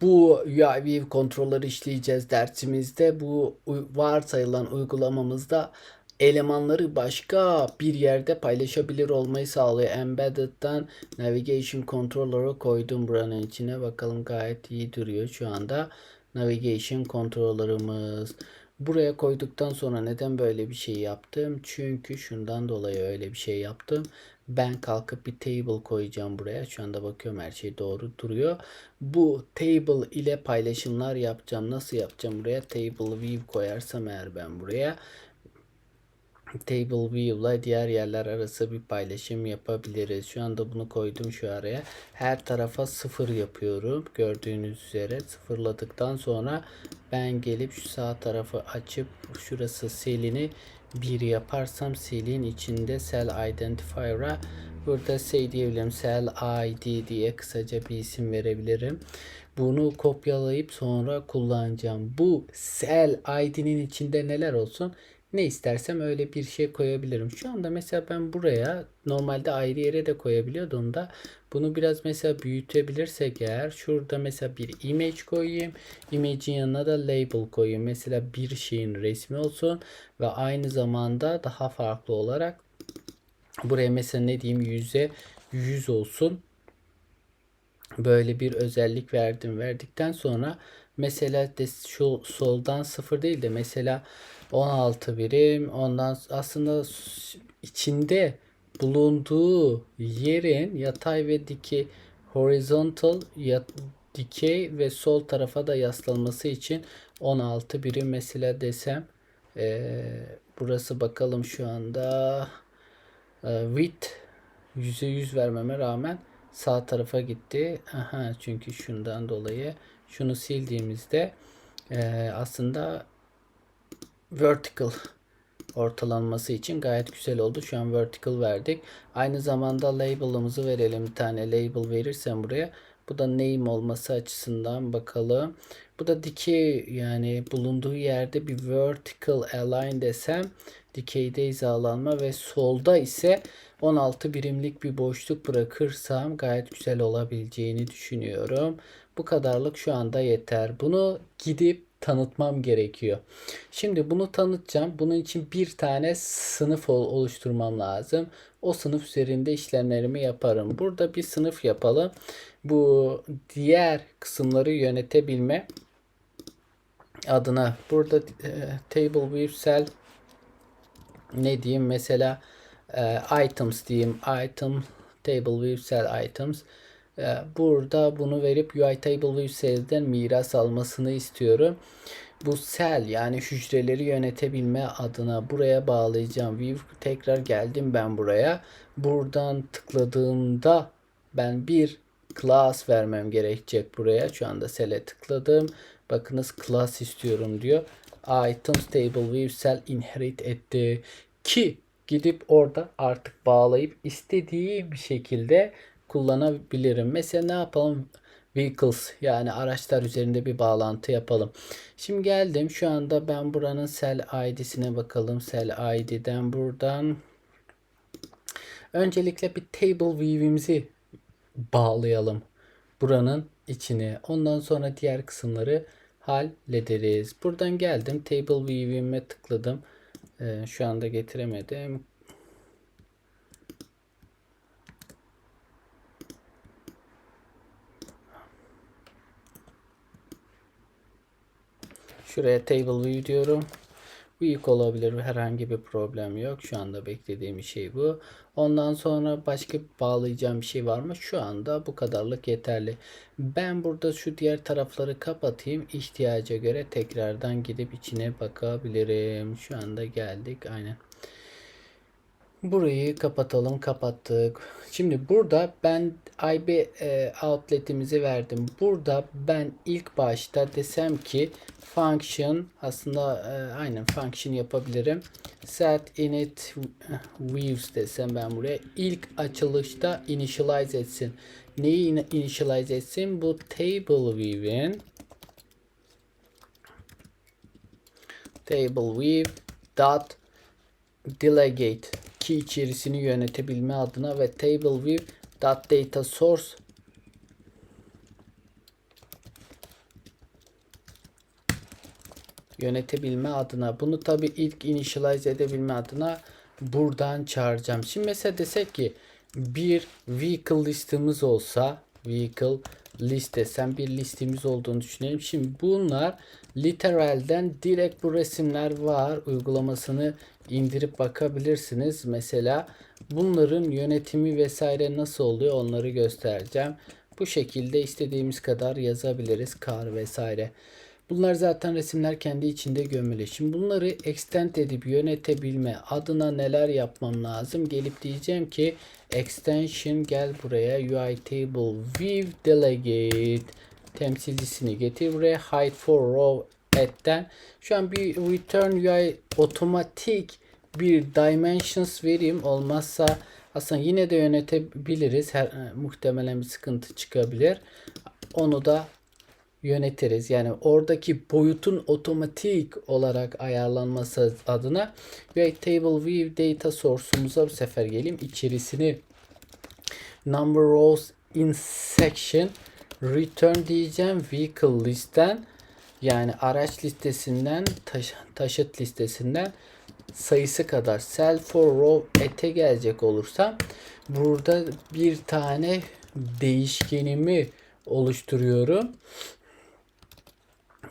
Bu UI View kontrolleri işleyeceğiz dersimizde. Bu varsayılan uygulamamızda elemanları başka bir yerde paylaşabilir olmayı sağlıyor. Embedded'dan Navigation Controller'ı koydum buranın içine. Bakalım gayet iyi duruyor şu anda. Navigation Controller'ımız. Buraya koyduktan sonra neden böyle bir şey yaptım? Çünkü şundan dolayı öyle bir şey yaptım. Ben kalkıp bir table koyacağım buraya. Şu anda bakıyorum her şey doğru duruyor. Bu table ile paylaşımlar yapacağım. Nasıl yapacağım buraya? Table view koyarsam eğer ben buraya Table View'la diğer yerler arası bir paylaşım yapabiliriz. Şu anda bunu koydum şu araya. Her tarafa sıfır yapıyorum. Gördüğünüz üzere sıfırladıktan sonra ben gelip şu sağ tarafı açıp şurası selini bir yaparsam selin içinde cell identifier'a burada şey diyebilirim cell id diye kısaca bir isim verebilirim. Bunu kopyalayıp sonra kullanacağım. Bu cell id'nin içinde neler olsun? Ne istersem öyle bir şey koyabilirim. Şu anda mesela ben buraya normalde ayrı yere de koyabiliyordum da bunu biraz mesela büyütebilirsek eğer şurada mesela bir image koyayım. Image'in yanına da label koyayım. Mesela bir şeyin resmi olsun ve aynı zamanda daha farklı olarak buraya mesela ne diyeyim yüze 100 olsun böyle bir özellik verdim. Verdikten sonra mesela de şu soldan 0 değil de mesela 16 birim ondan aslında içinde bulunduğu yerin yatay ve dikey horizontal ya, dikey ve sol tarafa da yaslanması için 16 birim mesela desem eee, burası bakalım şu anda e, width %100 vermeme rağmen sağ tarafa gitti. Aha, çünkü şundan dolayı şunu sildiğimizde e, aslında vertical ortalanması için gayet güzel oldu. Şu an vertical verdik. Aynı zamanda label'ımızı verelim. Bir tane label verirsem buraya. Bu da name olması açısından bakalım. Bu da dikey yani bulunduğu yerde bir vertical align desem dikeyde hizalanma ve solda ise 16 birimlik bir boşluk bırakırsam gayet güzel olabileceğini düşünüyorum. Bu kadarlık şu anda yeter. Bunu gidip tanıtmam gerekiyor. Şimdi bunu tanıtacağım. Bunun için bir tane sınıf ol- oluşturmam lazım. O sınıf üzerinde işlemlerimi yaparım. Burada bir sınıf yapalım. Bu diğer kısımları yönetebilme adına burada e, table view cell ne diyeyim mesela e, items diyeyim item table view cell items E, burada bunu verip UI table view cell'den miras almasını istiyorum. Bu cell yani hücreleri yönetebilme adına buraya bağlayacağım. View tekrar geldim ben buraya. Buradan tıkladığımda ben bir class vermem gerekecek buraya. Şu anda cell'e tıkladım. Bakınız class istiyorum diyor. Items table view cell inherit etti. Ki gidip orada artık bağlayıp istediğim şekilde kullanabilirim. Mesela ne yapalım? Vehicles yani araçlar üzerinde bir bağlantı yapalım. Şimdi geldim. Şu anda ben buranın cell id'sine bakalım. Cell id'den buradan öncelikle bir table view'imizi bağlayalım buranın içine. Ondan sonra diğer kısımları hallederiz. Buradan geldim. Table view'ime tıkladım. Ee, şu anda getiremedim. Şuraya table view diyorum. Büyük olabilir. Herhangi bir problem yok. Şu anda beklediğim şey bu. Ondan sonra başka bağlayacağım bir şey var mı? Şu anda bu kadarlık yeterli. Ben burada şu diğer tarafları kapatayım. İhtiyaca göre tekrardan gidip içine bakabilirim. Şu anda geldik. Aynen. Burayı kapatalım. Kapattık. Şimdi burada ben IB e, outlet'imizi verdim. Burada ben ilk başta desem ki function aslında e, aynen function yapabilirim. Set init views desem ben buraya ilk açılışta initialize etsin. Neyi in- initialize etsin? Bu table view'in table view dot delegate ki içerisini yönetebilme adına ve TableView.data source yönetebilme adına bunu tabi ilk initialize edebilme adına buradan çağıracağım. Şimdi mesela desek ki bir vehicle listimiz olsa vehicle liste sen bir listemiz olduğunu düşünelim. Şimdi bunlar literalden direkt bu resimler var uygulamasını indirip bakabilirsiniz. Mesela bunların yönetimi vesaire nasıl oluyor onları göstereceğim. Bu şekilde istediğimiz kadar yazabiliriz kar vesaire. Bunlar zaten resimler kendi içinde gömülü. Şimdi bunları extend edip yönetebilme adına neler yapmam lazım? Gelip diyeceğim ki extension gel buraya. UI table view delegate. Temsilcisini getir buraya. Hide for row add'den şu an bir return UI otomatik bir dimensions vereyim. Olmazsa aslında yine de yönetebiliriz. Her, e, muhtemelen bir sıkıntı çıkabilir. Onu da yönetiriz. Yani oradaki boyutun otomatik olarak ayarlanması adına ve table view data source'umuza bu sefer geleyim. İçerisini number rows in section return diyeceğim vehicle listten yani araç listesinden taş, taşıt listesinden sayısı kadar cell for row ete gelecek olursam burada bir tane değişkenimi oluşturuyorum.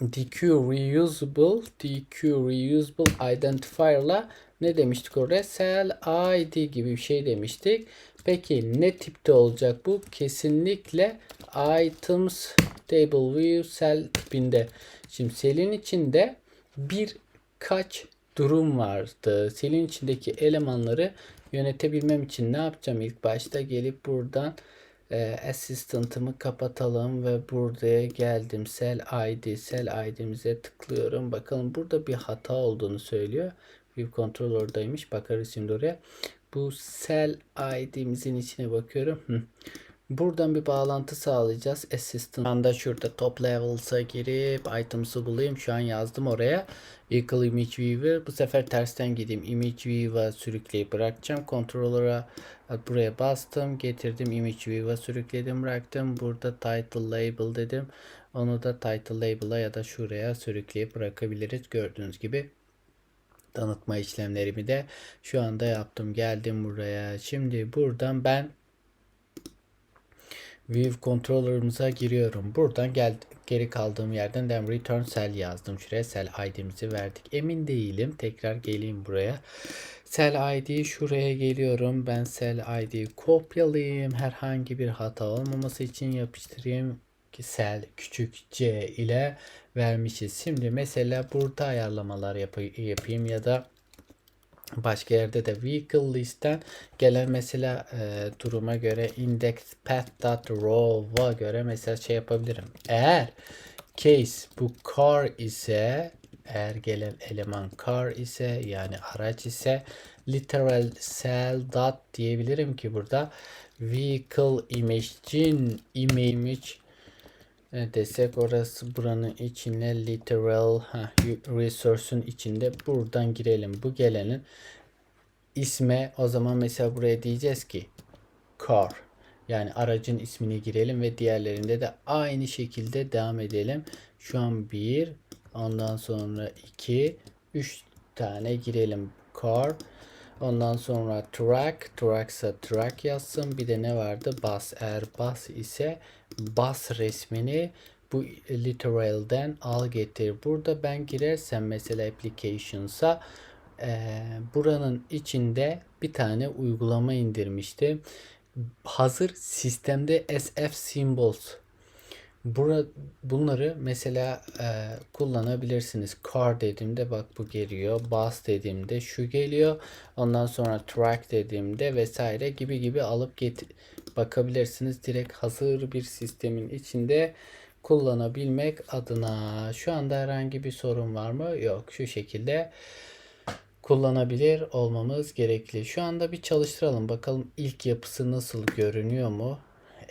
DQ reusable DQ reusable identifier'la ne demiştik oraya? Cell ID gibi bir şey demiştik. Peki ne tipte olacak bu? Kesinlikle items table view cell tipinde. Şimdi cell'in içinde birkaç durum vardı. Cell'in içindeki elemanları yönetebilmem için ne yapacağım? İlk başta gelip buradan e, assistant'ımı kapatalım ve buraya geldim. Cell ID, cell ID'mize tıklıyorum. Bakalım burada bir hata olduğunu söylüyor. View control oradaymış. Bakarız şimdi oraya. Bu cell ID'mizin içine bakıyorum. Hı. Buradan bir bağlantı sağlayacağız. Assistant. Anda şurada top levels'a girip items'ı bulayım. Şu an yazdım oraya. Vehicle Image Viewer. Bu sefer tersten gideyim. Image View'a sürükleyip bırakacağım. Controller'a buraya bastım. Getirdim. Image View'a sürükledim bıraktım. Burada Title Label dedim. Onu da Title Label'a ya da şuraya sürükleyip bırakabiliriz. Gördüğünüz gibi tanıtma işlemlerimi de şu anda yaptım. Geldim buraya. Şimdi buradan ben View Controller'ımıza giriyorum. Buradan gel geri kaldığım yerden dem return cell yazdım. Şuraya cell id'mizi verdik. Emin değilim. Tekrar geleyim buraya. Cell id şuraya geliyorum. Ben cell id'yi kopyalayayım. Herhangi bir hata olmaması için yapıştırayım cell küçük c ile vermişiz. Şimdi mesela burada ayarlamalar yap yapayım ya da Başka yerde de vehicle listen gelen mesela e, duruma göre index path.row'a göre mesela şey yapabilirim. Eğer case bu car ise eğer gelen eleman car ise yani araç ise literal cell dot diyebilirim ki burada vehicle image'in image e, desek orası buranın içine literal ha, resource'un içinde buradan girelim. Bu gelenin isme o zaman mesela buraya diyeceğiz ki car yani aracın ismini girelim ve diğerlerinde de aynı şekilde devam edelim. Şu an bir ondan sonra iki üç tane girelim car Ondan sonra track, tracksa track yazsın. Bir de ne vardı? Bus. Eğer bus ise bus resmini bu literal'den al getir. Burada ben girersem mesela applications'a e, buranın içinde bir tane uygulama indirmiştim. Hazır sistemde SF symbols Bura, bunları mesela e, kullanabilirsiniz. Car dediğimde bak bu geliyor. Bus dediğimde şu geliyor. Ondan sonra track dediğimde vesaire gibi gibi alıp get bakabilirsiniz. Direkt hazır bir sistemin içinde kullanabilmek adına. Şu anda herhangi bir sorun var mı? Yok. Şu şekilde kullanabilir olmamız gerekli. Şu anda bir çalıştıralım. Bakalım ilk yapısı nasıl görünüyor mu?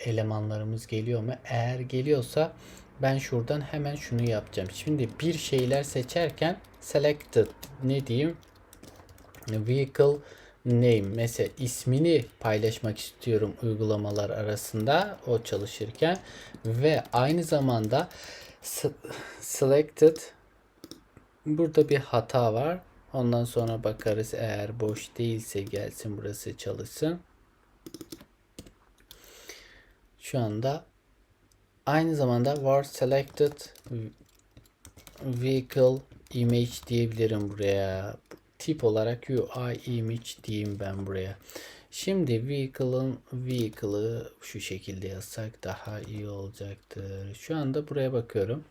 elemanlarımız geliyor mu? Eğer geliyorsa ben şuradan hemen şunu yapacağım. Şimdi bir şeyler seçerken selected ne diyeyim? Vehicle name mesela ismini paylaşmak istiyorum uygulamalar arasında o çalışırken ve aynı zamanda selected Burada bir hata var. Ondan sonra bakarız eğer boş değilse gelsin burası çalışsın. Şu anda aynı zamanda var selected vehicle image diyebilirim buraya. Tip olarak UI image diyeyim ben buraya. Şimdi vehicle'ın vehicle'ı şu şekilde yazsak daha iyi olacaktır. Şu anda buraya bakıyorum.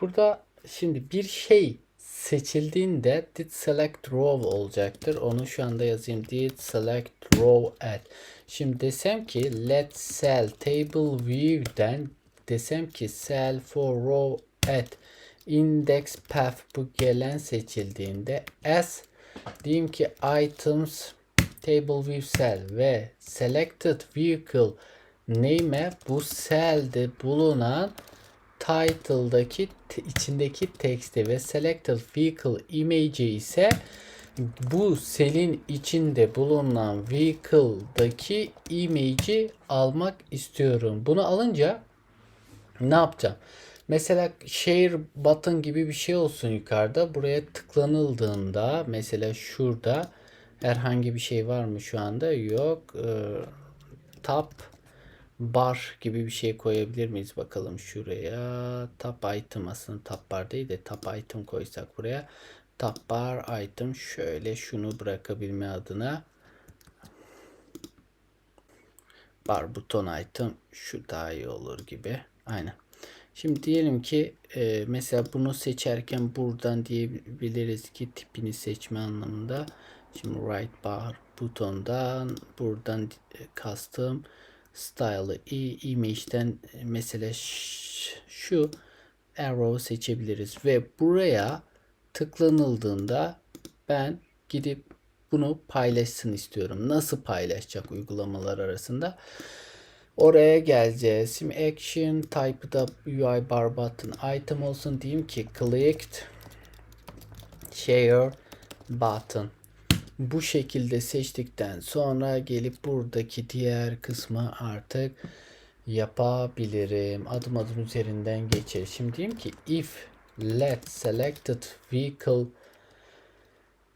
Burada şimdi bir şey seçildiğinde did select row olacaktır. Onu şu anda yazayım. Did select row at. Şimdi desem ki let cell table view'den desem ki cell for row at index path bu gelen seçildiğinde as diyeyim ki items table view cell ve selected vehicle name'e bu cell'de bulunan title'daki içindeki teksti ve selected vehicle image'i ise bu selin içinde bulunan vehicle'daki image'i almak istiyorum. Bunu alınca ne yapacağım? Mesela share button gibi bir şey olsun yukarıda. Buraya tıklanıldığında mesela şurada herhangi bir şey var mı şu anda? Yok. Ee, tab bar gibi bir şey koyabilir miyiz bakalım şuraya. Tab item aslında tab bar değil de tab item koysak buraya. Tab bar item şöyle şunu bırakabilme adına bar buton item şu daha iyi olur gibi. Aynen. Şimdi diyelim ki e, mesela bunu seçerken buradan diyebiliriz ki tipini seçme anlamında. Şimdi right bar butondan buradan e, custom style'ı image'den e, mesela şu arrow seçebiliriz ve buraya tıklanıldığında ben gidip bunu paylaşsın istiyorum. Nasıl paylaşacak uygulamalar arasında? Oraya geleceğiz. Şimdi action type'ı da UI bar button item olsun diyeyim ki clicked share button. Bu şekilde seçtikten sonra gelip buradaki diğer kısmı artık yapabilirim. Adım adım üzerinden geçer. Şimdi diyeyim ki if let selected vehicle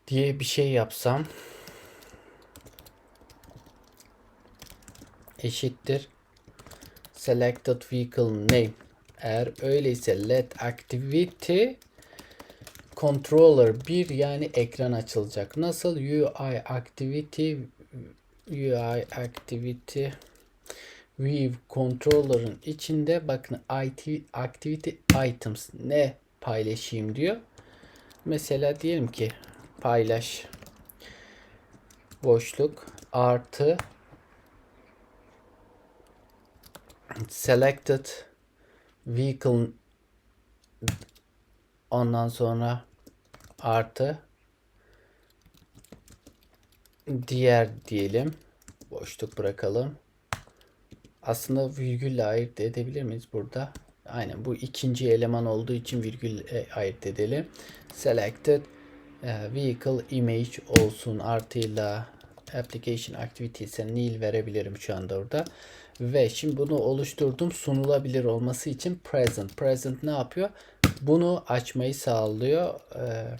diye bir şey yapsam eşittir selected vehicle name. Eğer öyleyse let activity controller bir yani ekran açılacak. Nasıl UI activity UI activity view controller'ın içinde bakın IT activity items ne paylaşayım diyor. Mesela diyelim ki paylaş boşluk artı selected vehicle ondan sonra artı diğer diyelim. Boşluk bırakalım. Aslında virgülle ayırt edebilir miyiz burada? Aynen bu ikinci eleman olduğu için virgül ayırt edelim. Selected e, vehicle image olsun artıyla application activity ise nil verebilirim şu anda orada. Ve şimdi bunu oluşturdum sunulabilir olması için present. Present ne yapıyor? Bunu açmayı sağlıyor. Ee,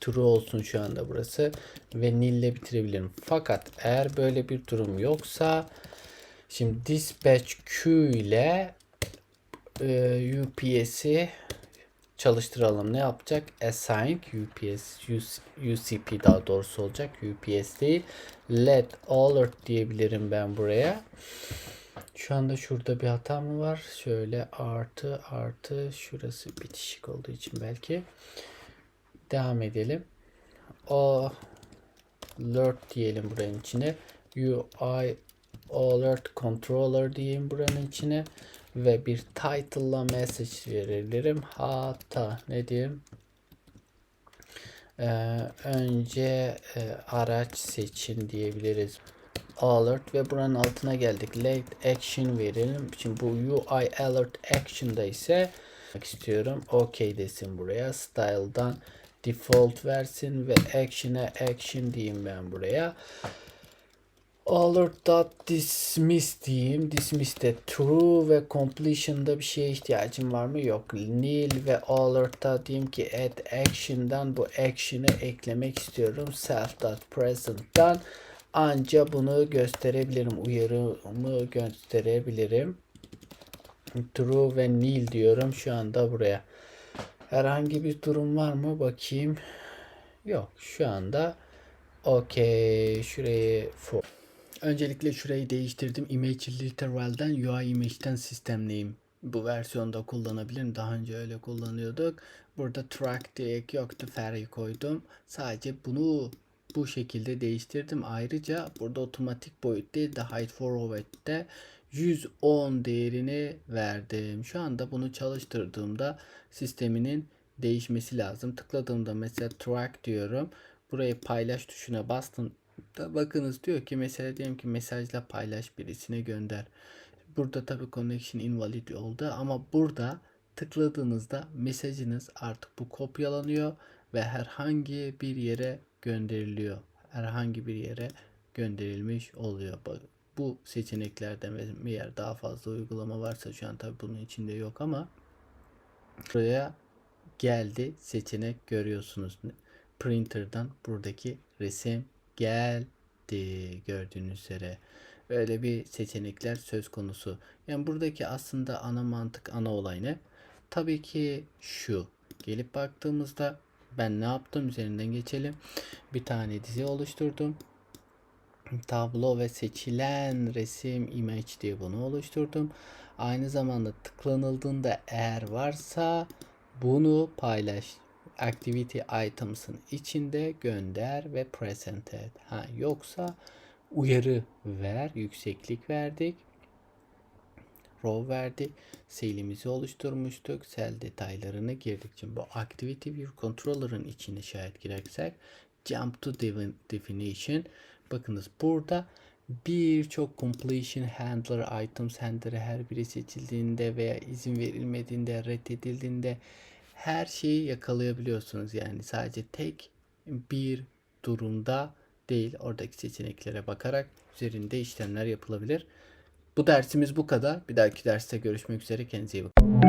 true olsun şu anda burası. Ve nil ile bitirebilirim. Fakat eğer böyle bir durum yoksa şimdi dispatch Q ile e, UPS'i çalıştıralım. Ne yapacak? Assign UPS UCP daha doğrusu olacak. UPS değil. Let alert diyebilirim ben buraya. Şu anda şurada bir hata mı var? Şöyle artı artı şurası bitişik olduğu için belki. Devam edelim. Alert diyelim buranın içine. UI alert controller diyeyim buranın içine ve bir title'la message verebilirim. Hatta ne diyeyim? Ee, önce e, araç seçin diyebiliriz. Alert ve buranın altına geldik. Late action verelim. Şimdi bu UI alert action'da ise istiyorum. OK desin buraya. Style'dan default versin ve action'a action diyeyim ben buraya. alert.dismiss diyeyim. Dismiss de true ve completion'da bir şeye ihtiyacım var mı? Yok. Nil ve alert'ta diyeyim ki add action'dan bu action'ı eklemek istiyorum. Self.present'tan anca bunu gösterebilirim. Uyarımı gösterebilirim. True ve nil diyorum şu anda buraya. Herhangi bir durum var mı? Bakayım. Yok. Şu anda okey. Şurayı for. Öncelikle şurayı değiştirdim. Image Literal'den UI Image'den sistemleyim. Bu versiyonda kullanabilirim. Daha önce öyle kullanıyorduk. Burada track diye yoktu. Ferry koydum. Sadece bunu bu şekilde değiştirdim. Ayrıca burada otomatik boyut değil de height forward'de 110 değerini verdim. Şu anda bunu çalıştırdığımda sisteminin değişmesi lazım. Tıkladığımda mesela track diyorum. Buraya paylaş tuşuna bastım. Da bakınız diyor ki mesela diyelim ki mesajla paylaş birisine gönder. Burada tabii connection invalid oldu ama burada tıkladığınızda mesajınız artık bu kopyalanıyor ve herhangi bir yere gönderiliyor. Herhangi bir yere gönderilmiş oluyor. Bu seçeneklerden eğer daha fazla uygulama varsa şu an tabii bunun içinde yok ama buraya geldi seçenek görüyorsunuz. Printer'dan buradaki resim geldi gördüğünüz üzere. Öyle bir seçenekler söz konusu. Yani buradaki aslında ana mantık, ana olay ne? Tabii ki şu. Gelip baktığımızda ben ne yaptım üzerinden geçelim. Bir tane dizi oluşturdum. Tablo ve seçilen resim image diye bunu oluşturdum. Aynı zamanda tıklanıldığında eğer varsa bunu paylaş activity items'ın içinde gönder ve present et. Ha yoksa uyarı ver, yükseklik verdik. Row verdik. Selimizi oluşturmuştuk. Sel detaylarını girdik. Şimdi bu activity view controller'ın içine şayet girersek jump to definition bakınız burada birçok completion handler items handler'ı her biri seçildiğinde veya izin verilmediğinde reddedildiğinde her şeyi yakalayabiliyorsunuz. Yani sadece tek bir durumda değil oradaki seçeneklere bakarak üzerinde işlemler yapılabilir. Bu dersimiz bu kadar. Bir dahaki derste görüşmek üzere. Kendinize iyi bakın.